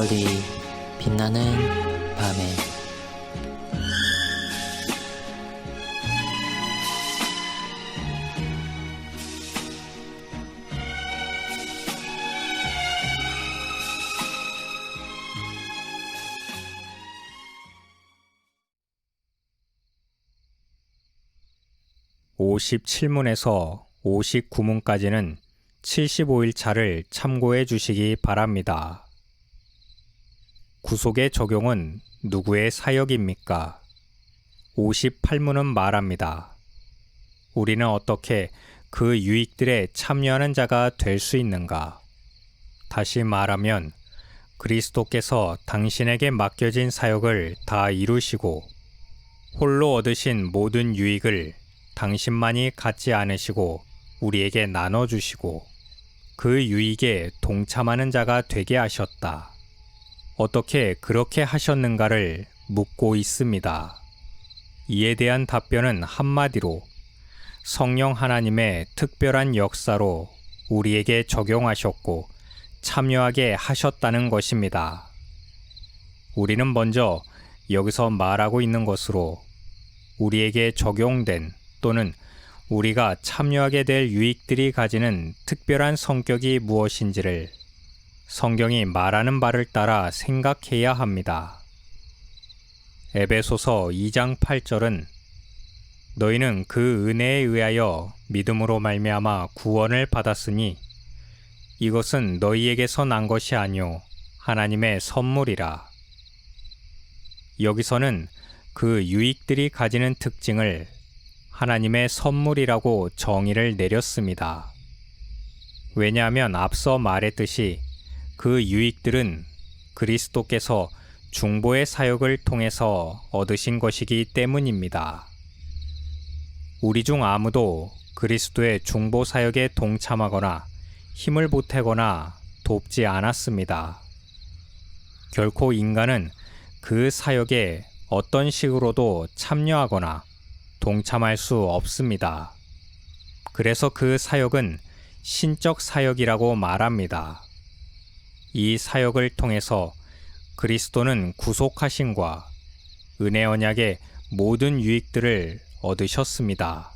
별이 빛나는 밤에 (57문에서 59문까지는) 75일 차를 참고해 주시기 바랍니다. 구속의 적용은 누구의 사역입니까? 58문은 말합니다. 우리는 어떻게 그 유익들에 참여하는 자가 될 수 있는가? 다시 말하면 그리스도께서 당신에게 맡겨진 사역을 다 이루시고 홀로 얻으신 모든 유익을 당신만이 갖지 않으시고 우리에게 나눠주시고 그 유익에 동참하는 자가 되게 하셨다. 어떻게 그렇게 하셨는가를 묻고 있습니다. 이에 대한 답변은 한마디로 성령 하나님의 특별한 역사로 우리에게 적용하셨고 참여하게 하셨다는 것입니다. 우리는 먼저 여기서 말하고 있는 것으로 우리에게 적용된 또는 우리가 참여하게 될 유익들이 가지는 특별한 성격이 무엇인지를 성경이 말하는 바를 따라 생각해야 합니다. 에베소서 2장 8절은 너희는 그 은혜에 의하여 믿음으로 말미암아 구원을 받았으니 이것은 너희에게서 난 것이 아니요 하나님의 선물이라. 여기서는 그 유익들이 가지는 특징을 하나님의 선물이라고 정의를 내렸습니다. 왜냐하면 앞서 말했듯이 그 유익들은 그리스도께서 중보의 사역을 통해서 얻으신 것이기 때문입니다. 우리 중 아무도 그리스도의 중보 사역에 동참하거나 힘을 보태거나 돕지 않았습니다. 결코 인간은 그 사역에 어떤 식으로도 참여하거나 동참할 수 없습니다. 그래서 그 사역은 신적 사역이라고 말합니다. 이 사역을 통해서 그리스도는 구속하심과 은혜 언약의 모든 유익들을 얻으셨습니다.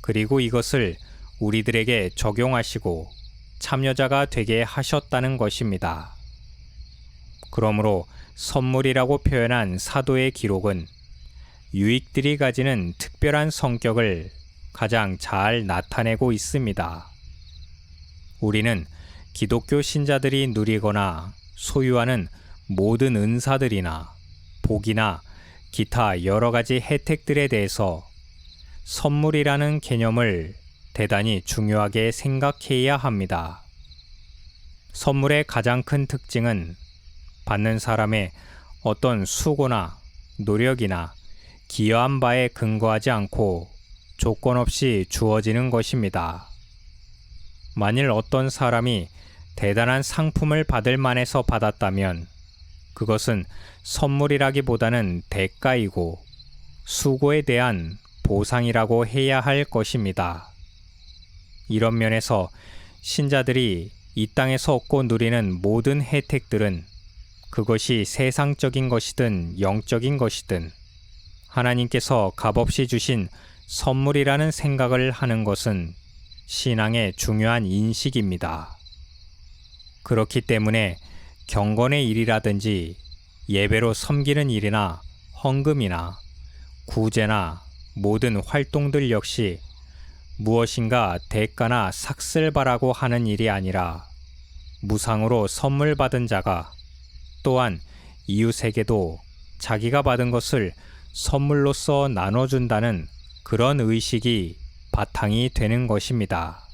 그리고 이것을 우리들에게 적용하시고 참여자가 되게 하셨다는 것입니다. 그러므로 선물이라고 표현한 사도의 기록은 유익들이 가지는 특별한 성격을 가장 잘 나타내고 있습니다. 우리는 기독교 신자들이 누리거나 소유하는 모든 은사들이나 복이나 기타 여러 가지 혜택들에 대해서 선물이라는 개념을 대단히 중요하게 생각해야 합니다. 선물의 가장 큰 특징은 받는 사람의 어떤 수고나 노력이나 기여한 바에 근거하지 않고 조건 없이 주어지는 것입니다. 만일 어떤 사람이 대단한 상품을 받을 만해서 받았다면 그것은 선물이라기보다는 대가이고 수고에 대한 보상이라고 해야 할 것입니다. 이런 면에서 신자들이 이 땅에서 얻고 누리는 모든 혜택들은 그것이 세상적인 것이든 영적인 것이든 하나님께서 값없이 주신 선물이라는 생각을 하는 것은 신앙의 중요한 인식입니다. 그렇기 때문에 경건의 일이라든지 예배로 섬기는 일이나 헌금이나 구제나 모든 활동들 역시 무엇인가 대가나 삭슬 바라고 하는 일이 아니라 무상으로 선물 받은 자가 또한 이웃에게도 자기가 받은 것을 선물로서 나눠준다는 그런 의식이 바탕이 되는 것입니다.